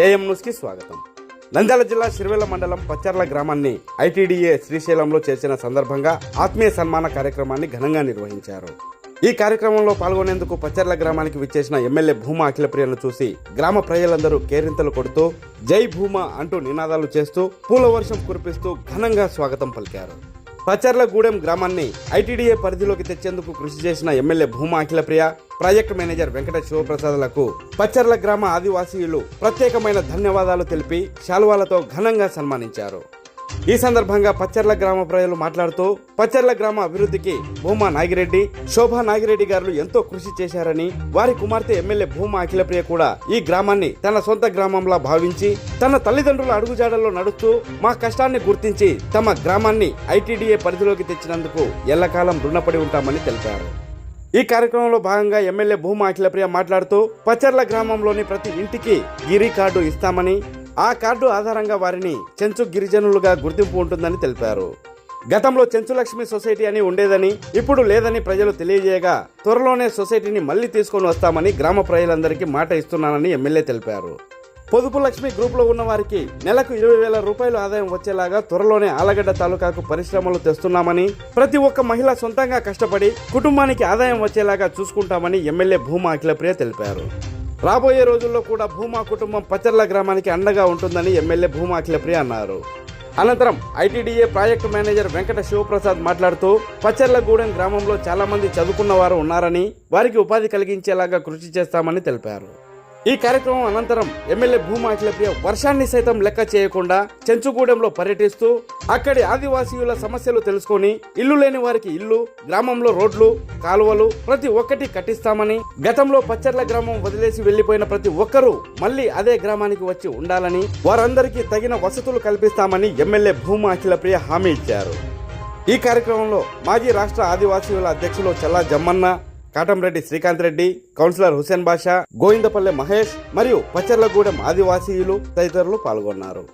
AM న్యూస్కి స్వాగతం. నంద్యాల జిల్లా సిరివెల్ల మండలం పచ్చర్ల గ్రామాన్ని ఐటీడీఏ శ్రీశైలంలో చేర్చిన సందర్భంగా ఆత్మీయ సన్మాన కార్యక్రమాన్ని ఘనంగా నిర్వహించారు. ఈ కార్యక్రమంలో పాల్గొనేందుకు పచ్చర్ల గ్రామానికి విచ్చేసిన ఎమ్మెల్యే భూమా అఖిలప్రియను చూసి గ్రామ ప్రజలందరూ కేరింతలు కొడుతూ జై భూమా అంటూ నినాదాలు చేస్తూ పూల వర్షం కురిపిస్తూ ఘనంగా స్వాగతం పలికారు. పచ్చర్లగూడెం గ్రామాన్ని ఐటీడీఏ పరిధిలోకి తెచ్చేందుకు కృషి చేసిన MLA Bhuma Akhilapriya project manager Venkata శివప్రసాద్లకు Pacharla గ్రామ ఆదివాసీయులు ప్రత్యేకమైన ధన్యవాదాలు తెలిపి శాలువాలతో ఘనంగా సన్మానించారు. ఈ సందర్భంగా పచ్చర్ల గ్రామ ప్రజలు మాట్లాడుతూ పచ్చర్ల గ్రామ అభివృద్ధికి భూమా నాగిరెడ్డి శోభా నాగిరెడ్డి గారు ఎంతో కృషి చేశారని వారి కుమార్తె ఎమ్మెల్యే భూమా అఖిలప్రియ కూడా ఈ గ్రామాన్ని తన సొంత గ్రామంలా భావించి తన తల్లిదండ్రుల అడుగుజాడల్లో నడుస్తూ మా కష్టాన్ని గుర్తించి తమ గ్రామాన్ని ఐటీడీఏ పరిధిలోకి తెచ్చినందుకు ఎల్లకాలం రుణపడి ఉంటామని తెలిపారు. ఈ కార్యక్రమంలో భాగంగా ఎమ్మెల్యే భూమా అఖిలప్రియ మాట్లాడుతూ పచ్చర్ల గ్రామంలోని ప్రతి ఇంటికి గిరి కార్డు ఇస్తామని ఆ కార్డు ఆధారంగా వారిని చెంచు గిరిజనులుగా గుర్తింపు ఉంటుందని తెలిపారు. గతంలో చెంచులక్ష్మి సొసైటీ అని ఉండేదని ఇప్పుడు లేదని ప్రజలు తెలియజేయగా త్వరలోనే సొసైటీని మళ్ళీ తీసుకొని వస్తామని గ్రామ ప్రజలందరికీ మాట ఇస్తున్నానని ఎమ్మెల్యే తెలిపారు. పొదుపు లక్ష్మి గ్రూప్లో ఉన్న వారికి నెలకు ఇరవై వేల రూపాయలు ఆదాయం వచ్చేలాగా త్వరలోనే ఆలగడ్డ తాలూకాకు పరిశ్రమలు తెస్తున్నామని ప్రతి ఒక్క మహిళ సొంతంగా కష్టపడి కుటుంబానికి ఆదాయం వచ్చేలాగా చూసుకుంటామని ఎమ్మెల్యే భూమా అఖిలప్రియ తెలిపారు. రాబోయే రోజుల్లో కూడా భూమా కుటుంబం పచ్చర్ల గ్రామానికి అండగా ఉంటుందని ఎమ్మెల్యే భూమా అఖిలప్రియ అన్నారు. అనంతరం ITDA project manager Venkata Sivaprasad మాట్లాడుతూ పచ్చర్లగూడెం గ్రామంలో చాలామంది చదువుకున్న వారు ఉన్నారని వారికి ఉపాధి కలిగించేలాగా కృషి చేస్తామని తెలిపారు. ఈ కార్యక్రమం అనంతరం ఎమ్మెల్యే భూమా అఖిలప్రియ వర్షాన్ని సైతం లెక్క చేయకుండా చెంచుగూడెంలో పర్యటిస్తూ అక్కడి ఆదివాసీయుల సమస్యలు తెలుసుకొని ఇల్లు లేని వారికి ఇల్లు గ్రామంలో రోడ్లు కాలువలు ప్రతి ఒక్కటి కట్టిస్తామని గతంలో పచ్చర్ల గ్రామం వదిలేసి వెళ్ళిపోయిన ప్రతి ఒక్కరూ మళ్ళీ అదే గ్రామానికి వచ్చి ఉండాలని వారందరికీ తగిన వసతులు కల్పిస్తామని ఎమ్మెల్యే భూమా అఖిలప్రియ హామీ ఇచ్చారు. ఈ కార్యక్రమంలో మాజీ రాష్ట్ర ఆదివాసీయుల అధ్యక్షులు చల్లా జమ్మన్న కాటంరెడ్డి శ్రీకాంత్ రెడ్డి కౌన్సిలర్ హుసేన్ బాషా గోవిందపల్లె మహేష్ మరియు పచ్చర్లగూడెం ఆదివాసీయులు తదితరులు పాల్గొన్నారు.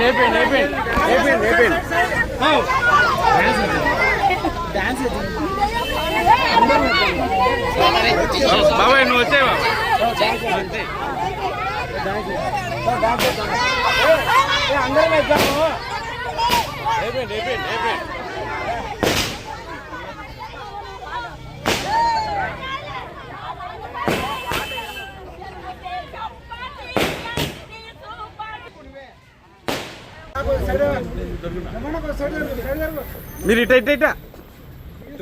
నేపేండి నేపేండి బాబాయ్ నువ్వు వచ్చావా అందరం వేద్దాము మీరు ఇట ఇట ఇట.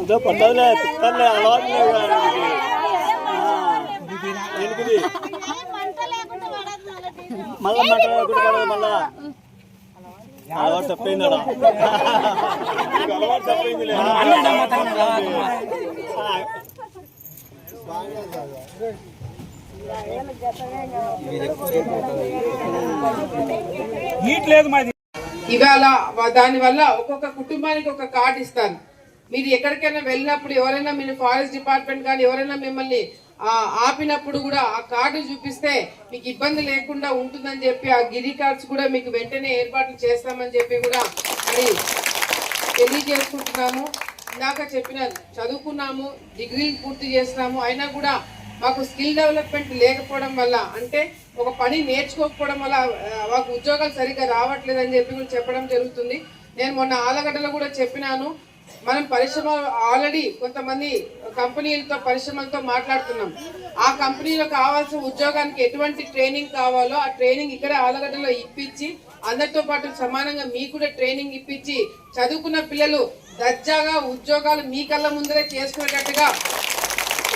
ఇదో పట్టదులే తిక్కర్లే అలవాటు ఎందుకుది మళ్ళా. మంట మళ్ళా. అలవాటు తప్పిందడా? అలవాటు తప్పిందిలే. ఆ, ఇవాళ వా- దానివల్ల ఒక్కొక్క కుటుంబానికి ఒక కార్డు ఇస్తాను. మీరు ఎక్కడికైనా వెళ్ళినప్పుడు ఎవరైనా మీరు ఫారెస్ట్ డిపార్ట్మెంట్ కానీ ఎవరైనా మిమ్మల్ని ఆపినప్పుడు కూడా ఆ కార్డు చూపిస్తే మీకు ఇబ్బంది లేకుండా ఉంటుందని చెప్పి ఆ గిరి కార్డ్స్ కూడా మీకు వెంటనే ఏర్పాట్లు చేస్తామని చెప్పి కూడా మరి తెలియజేసుకుంటున్నాము. ఇందాక చెప్పిన చదువుకున్నాము డిగ్రీలు పూర్తి చేసినాము అయినా కూడా మాకు స్కిల్ డెవలప్మెంట్ లేకపోవడం వల్ల అంటే ఒక పని నేర్చుకోకపోవడం వల్ల మాకు ఉద్యోగాలు సరిగ్గా రావట్లేదని చెప్పి కూడా చెప్పడం జరుగుతుంది. నేను మొన్న ఆలగడ్డలో కూడా చెప్పినాను. మనం పరిశ్రమ ఆల్రెడీ కొంతమంది కంపెనీలతో పరిశ్రమలతో మాట్లాడుతున్నాం. ఆ కంపెనీలో కావాల్సిన ఉద్యోగానికి ఎటువంటి ట్రైనింగ్ కావాలో ఆ ట్రైనింగ్ ఇక్కడ ఆలగడ్డలో ఇప్పించి అందరితో పాటు సమానంగా మీకు కూడా ట్రైనింగ్ ఇప్పించి చదువుకున్న పిల్లలు దర్జాగా ఉద్యోగాలు మీ కళ్ళ ముందరే చేసుకునేటట్టుగా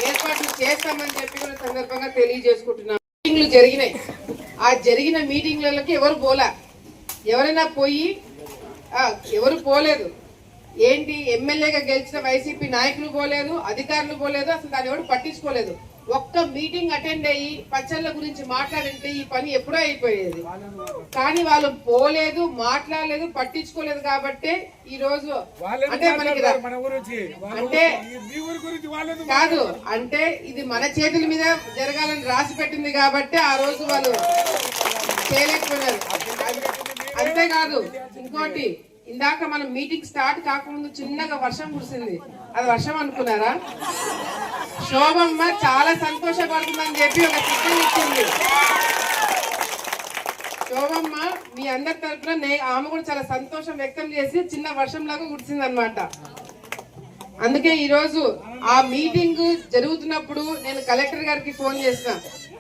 ఏర్పాట్లు చేస్తామని చెప్పి కూడా సందర్భంగా తెలియజేసుకుంటున్నాం. మీటింగ్లు జరిగినాయి. ఆ జరిగిన మీటింగ్లకి ఎవరు పోలా. ఎవరైనా పోయి ఎవరు పోలేదు. ఏంటి ఎమ్మెల్యేగా గెలిచిన వైసీపీ నాయకులు పోలేదు అధికారులు పోలేదు అసలు దాన్ని ఎవరు పట్టించుకోలేదు. ఒక్క మీటింగ్ అటెండ్ అయ్యి పచ్చళ్ళ గురించి మాట్లాడింటే ఈ పని ఎప్పుడో అయిపోయేది. కానీ వాళ్ళు పోలేదు మాట్లాడలేదు పట్టించుకోలేదు కాబట్టే ఈ రోజు అంటే మనకి అంటే కాదు అంటే ఇది మన చేతుల మీద జరగాలని రాసి పెట్టింది కాబట్టి ఆ రోజు వాళ్ళు చేయలేకపోయినారు. అంతేకాదు ఇంకోటి ఇందాక మనం మీటింగ్ స్టార్ట్ కాకముందు చిన్నగా వర్షం కురిసింది. అది వర్షం అనుకున్నారా? శోభమ్మ చాలా సంతోషపడుతుందని చెప్పి ఒక చిత్రం ఇచ్చింది. శోభమ్మ మీ అందరి తరపున నే ఆమె కూడా చాలా సంతోషం వ్యక్తం చేసి చిన్న వర్షం లాగా కురిసింది అనమాట అందుకే ఈరోజు ఆ మీటింగ్ జరుగుతున్నప్పుడు నేను కలెక్టర్ గారికి ఫోన్ చేసిన.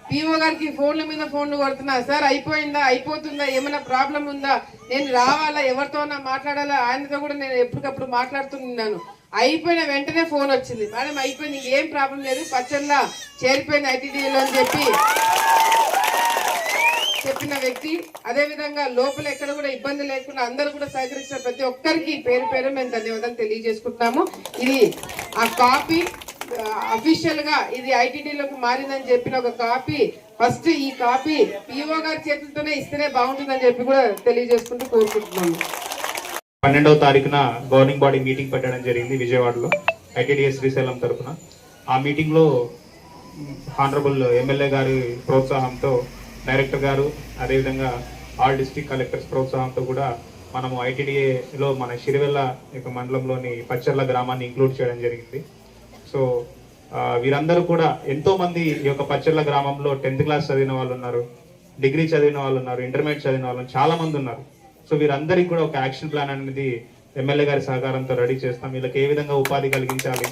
పిఓ గారికి ఫోన్ల మీద ఫోన్లు కొడుతున్నా. సార్ అయిపోయిందా? అయిపోతుందా? ఏమైనా ప్రాబ్లం ఉందా? నేను రావాలా? ఎవరితోనా మాట్లాడాలా? ఆయనతో కూడా నేను ఎప్పటికప్పుడు మాట్లాడుతున్నాను. అయిపోయిన వెంటనే ఫోన్ వచ్చింది. మేడం అయిపోయింది. ఏం ప్రాబ్లం లేదు. పచ్చళ్ళ చేరిపోయింది ఐటీడీలో అని చెప్పి చెప్పిన వ్యక్తి అదేవిధంగా లోపల ఎక్కడ కూడా ఇబ్బంది లేకుండా అందరూ కూడా సహకరించిన ప్రతి ఒక్కరికి పేరు పేరు మేము ధన్యవాదాలు తెలియజేసుకుంటున్నాము. ఇది ఆ కాపీ అఫీషియల్గా ఇది ఐటీడీలోకి మారిందని చెప్పిన ఒక కాపీ ఫస్ట్ ఈ కాపీ పిఓ గారి చేతులతోనే ఇస్తేనే బాగుంటుందని చెప్పి కూడా తెలియజేసుకుంటూ కోరుకుంటున్నాము. పన్నెండవ తారీఖున గవర్నింగ్ బాడీ మీటింగ్ పెట్టడం జరిగింది విజయవాడలో ఐటీడీఎస్ శ్రీశైలం తరపున. ఆ మీటింగ్లో హానరబుల్ ఎమ్మెల్యే గారి ప్రోత్సాహంతో డైరెక్టర్ గారు అదేవిధంగా ఆల్ డిస్టిక్ కలెక్టర్స్ ప్రోత్సాహంతో కూడా మనము ఐటీడీఏలో మన సిరివెల్ల యొక్క మండలంలోని పచ్చర్ల గ్రామాన్ని ఇంక్లూడ్ చేయడం జరిగింది. సో వీరందరూ కూడా ఎంతోమంది ఈ యొక్క పచ్చర్ల గ్రామంలో టెన్త్ క్లాస్ చదివిన వాళ్ళు ఉన్నారు డిగ్రీ చదివిన వాళ్ళు ఉన్నారు ఇంటర్మీడియట్ చదివిన వాళ్ళు చాలా మంది ఉన్నారు. సో వీరందరికీ కూడా ఒక యాక్షన్ ప్లాన్ అనేది ఎమ్మెల్యే గారి సహకారంతో రెడీ చేస్తాం. వీళ్ళకి ఏ విధంగా ఉపాధి కలిగించాలి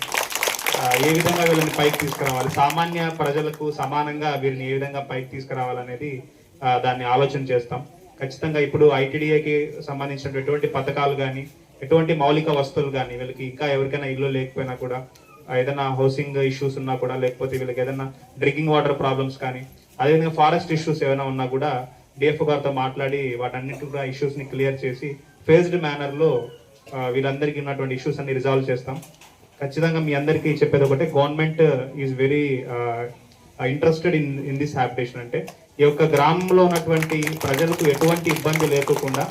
ఏ విధంగా వీళ్ళని పైకి తీసుకురావాలి? సామాన్య ప్రజలకు సమానంగా వీరిని ఏ విధంగా పైకి తీసుకురావాలనేది దాన్ని ఆలోచన చేస్తాం. ఖచ్చితంగా ఇప్పుడు ఐటీడీఏకి సంబంధించిన ఎటువంటి పథకాలు కానీ ఎటువంటి మౌలిక వస్తువులు కానీ వీళ్ళకి ఇంకా ఎవరికైనా ఇల్లు లేకపోయినా కూడా ఏదైనా హౌసింగ్ ఇష్యూస్ ఉన్నా కూడా లేకపోతే వీళ్ళకి ఏదైనా డ్రింకింగ్ వాటర్ ప్రాబ్లమ్స్ కానీ అదేవిధంగా ఫారెస్ట్ ఇష్యూస్ ఏమైనా ఉన్నా కూడా డిఎఫ్ గారితో మాట్లాడి వాటన్నిటి కూడా ఇష్యూస్ని క్లియర్ చేసి ఫేజ్డ్ మేనర్లో వీళ్ళందరికీ ఉన్నటువంటి ఇష్యూస్ అన్ని రిజాల్వ్ చేస్తాం. ఖచ్చితంగా మీ అందరికీ చెప్పేది ఒకటే government is very interested in in this habitation అంటే ఈ యొక్క గ్రామంలో ఉన్నటువంటి ప్రజలకు ఎటువంటి ఇబ్బంది లేకుండా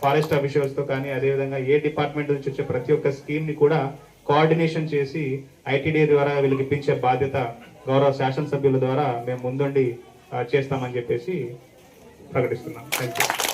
ఫారెస్ట్ అఫీషియల్స్తో కానీ అదేవిధంగా ఏ డిపార్ట్మెంట్ నుంచి వచ్చే ప్రతి ఒక్క స్కీమ్ని కూడా కోఆర్డినేషన్ చేసి ఐటీడీ ద్వారా వెలిగిపించే బాధ్యత గౌరవ శాసనసభ్యుల ద్వారా మేము ముందుండి uh, చేస్తామని చెప్పేసి ప్రకటిస్తున్నాం. Thank you